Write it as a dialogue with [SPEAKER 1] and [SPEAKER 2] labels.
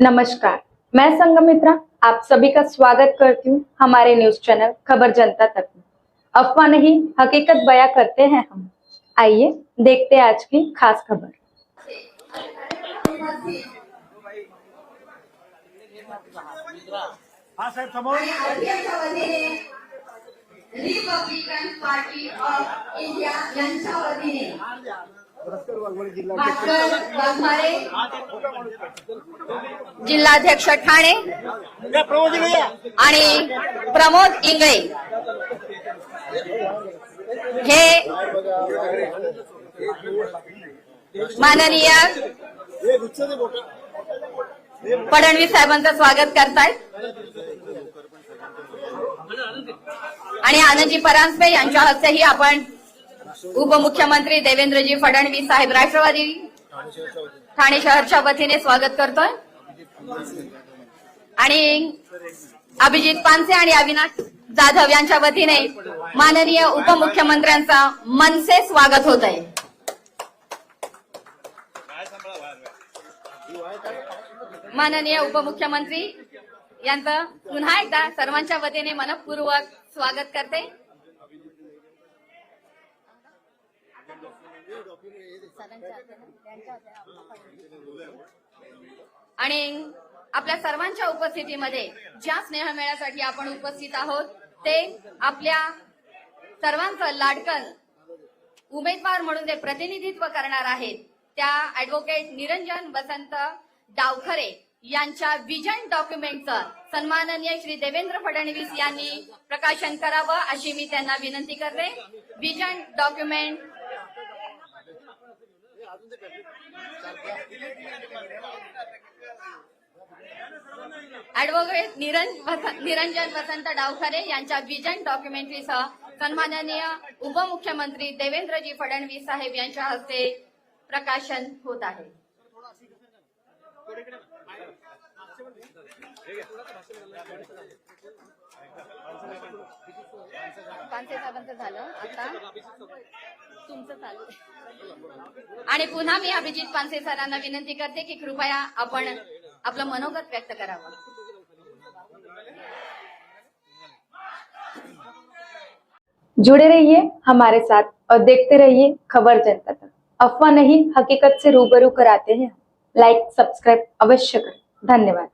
[SPEAKER 1] नमस्कार मैं संगमित्रा आप सभी का स्वागत करती हूँ हमारे न्यूज़ चैनल खबर जनता तक में। अफवाह नहीं हकीकत बयां करते हैं हम। आइए देखते हैं आज की खास खबर।
[SPEAKER 2] हा
[SPEAKER 3] रिपब्लिकन पार्टी ऑफ़ इंडिया यांच्या वतीने जिल्हाध्यक्ष. ठाणे आणि प्रमोद इंगळे. हे माननीय फडणवीस साहेबांचं स्वागत करतायत. आणि आनंदजी परांजपे यांच्या हस्तेही आपण उपमुख्यमंत्री देवेंद्रजी फडणवीस साहेब राष्ट्रवादी. ठाणे शहरच्या वतीने स्वागत करतोय. आणि अभिजित पानसे आणि अविनाश जाधव यांच्या वतीने माननीय उपमुख्यमंत्र्यांचा मनसे स्वागत होत आहे माननीय उपमुख्यमंत्री यांचं पुन्हा एकदा सर्वांच्या वतीने मनपूर्वक स्वागत करते. आणि आपल्या सर्वांच्या उपस्थितीमध्ये ज्या स्नेहमेळ्यासाठी आपण उपस्थित आहोत ते आपल्या सर्वांचं लाडकन उमेदवार म्हणून ते प्रतिनिधित्व करणार आहेत त्या ऍडव्होकेट निरंजन वसंत डावखरे यांच्या विजन डॉक्युमेंटचं सन्माननीय श्री देवेंद्र फडणवीस यांनी प्रकाशन करावं अशी मी त्यांना विनंती करते. विजन डॉक्युमेंट ऍडव्होकेट निरंज निरंजन वसंत डावखरे यांच्या विजन डॉक्युमेंटरीसह सन्माननीय उपमुख्यमंत्री देवेंद्रजी फडणवीस साहेब यांच्या हस्ते प्रकाशन होत आहे. पानसे साहेबांचं झालं आता. तुमचं चालू आणि पुन्हा मी अभिजित पानसे सरांना विनंती करते की कृपया आपण आपलं मनोगत व्यक्त करावं.
[SPEAKER 1] जुड़े रहिए हमारे साथ और देखते रहिए खबर जनता तक. अफवाह नहीं हकीकत से रूबरू कराते हैं लाइक सब्सक्राइब अवश्य करें. धन्यवाद.